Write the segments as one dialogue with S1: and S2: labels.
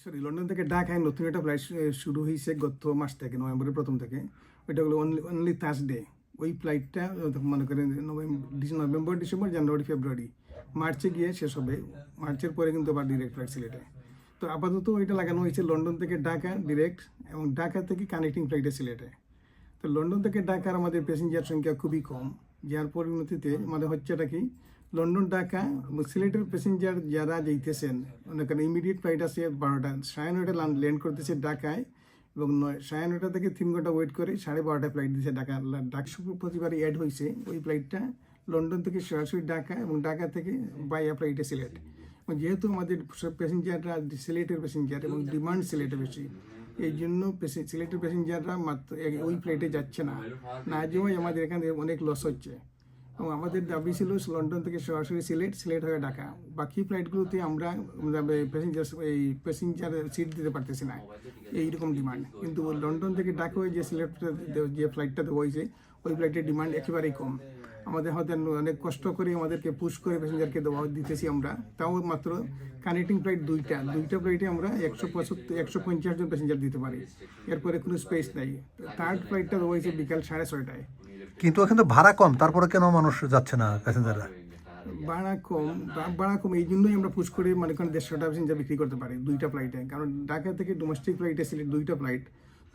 S1: Sorry London থেকে ঢাকায় নতুন একটা ফ্লাইট শুরু হয়েছে গত মাস থেকে, নভেম্বরের প্রথম থেকে। ওইটা হলো অনলি অনলি থার্সডে ওই ফ্লাইটটা মনে করেন November November, December, January, February, মার্চে গিয়ে শেষ হবে। মার্চের পরে কিন্তু আবার ডিরেক্ট ফ্লাইট সিলেটে তো আপাতত ওইটা লাগানো হয়েছে লন্ডন থেকে ঢাকা ডিরেক্ট এবং ঢাকা থেকে কানেক্টিং ফ্লাইটে সিলেটে তো লন্ডন থেকে ঢাকার আমাদের প্যাসেঞ্জার সংখ্যা খুবই কম। যার পরিণতিতে আমাদের হচ্ছে এটা কি লন্ডন ঢাকা সিলেটের প্যাসেঞ্জার যারা যাইতেছেন মনে করেন ইমিডিয়েট ফ্লাইট আছে বারোটা, সাড়ে নয়টা ল্যান্ড করতেছে ঢাকায় এবং নয়, সাড়ে নয়টা থেকে তিন ঘণ্টা ওয়েট করে সাড়ে বারোটায় ফ্লাইট দিচ্ছে ঢাকা। ঢাকা প্রতিবারই অ্যাড হয়েছে ওই ফ্লাইটটা লন্ডন থেকে সরাসরি ঢাকা এবং ঢাকা থেকে বাইয়া ফ্লাইটে সিলেট যেহেতু আমাদের প্যাসেঞ্জাররা সিলেটের প্যাসেঞ্জার এবং ডিমান্ড সিলেটে বেশি, এই জন্য সিলেটের প্যাসেঞ্জাররা মাত্র ওই ফ্লাইটে যাচ্ছে না। না যাওয়াই আমাদের এখানে অনেক লস হচ্ছে। এবং আমাদের দাবি ছিল লন্ডন থেকে সরাসরি সিলেট সিলেট হয়ে ঢাকা। বাকি ফ্লাইটগুলোতে আমরা প্যাসেঞ্জার এই প্যাসেঞ্জার সিট দিতে পারতেছি না। এইরকম ডিমান্ড কিন্তু লন্ডন থেকে ঢাকা হয়ে যে সিলেট যে ফ্লাইটটা দেওয়া হয়েছে, ওই ফ্লাইটের ডিমান্ড একেবারেই কম। আমাদের হয়তো অনেক কষ্ট করে আমাদেরকে পুশ করে প্যাসেঞ্জারকে দেওয়া দিতেছি আমরা। তাও মাত্র কানেক্টিং ফ্লাইট দুইটা। দুইটা ফ্লাইটে আমরা একশো পঁচাত্তর, একশো পঞ্চাশ জন প্যাসেঞ্জার দিতে পারি। এরপরে কোনো স্পেস নাই। থার্ড ফ্লাইটটা দেওয়া হয়েছে বিকাল সাড়ে ছয়টায়।
S2: কিন্তু এখানে তো ভাড়া কম তারপরে কেন মানুষ যাচ্ছে না প্যাসেঞ্জাররা
S1: ভাড়া কম ভাড়া কম এই জন্যই আমরা পুশ করে মানে কোনো দেড়শোটা প্যাসেঞ্জার বিক্রি করতে পারি দুইটা ফ্লাইটে কারণ ঢাকা থেকে ডোমেস্টিক ফ্লাইটে সিলেট দুইটা ফ্লাইট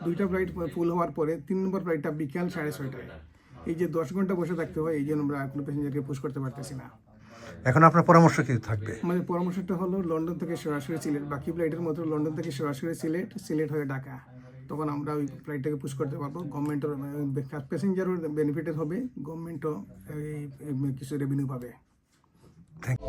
S1: দুইটা ফ্লাইট ফুল হওয়ার পরে তিন নম্বর ফ্লাইটটা বিকাল সাড়ে ছয়টায়। এই যে দশ ঘণ্টা বসে থাকতে হয় এই জন্য আমরা কোনো প্যাসেঞ্জারকে পুশ করতে পারতেছি না।
S2: এখন আপনার পরামর্শ কি থাকবে?
S1: আমাদের পরামর্শটা হলো লন্ডন থেকে সরাসরি সিলেট বাকি ফ্লাইটের মতো লন্ডন থেকে সরাসরি সিলেট সিলেট হয়ে ঢাকা। তখন আমরা ওই ফ্লাইটটাকে পুশ করতে পারব। গভর্নমেন্টের প্যাসেঞ্জারও বেনিফিটেড হবে। গভর্নমেন্টও এই কিছু রেভিনিউ পাবে।
S2: থ্যাংক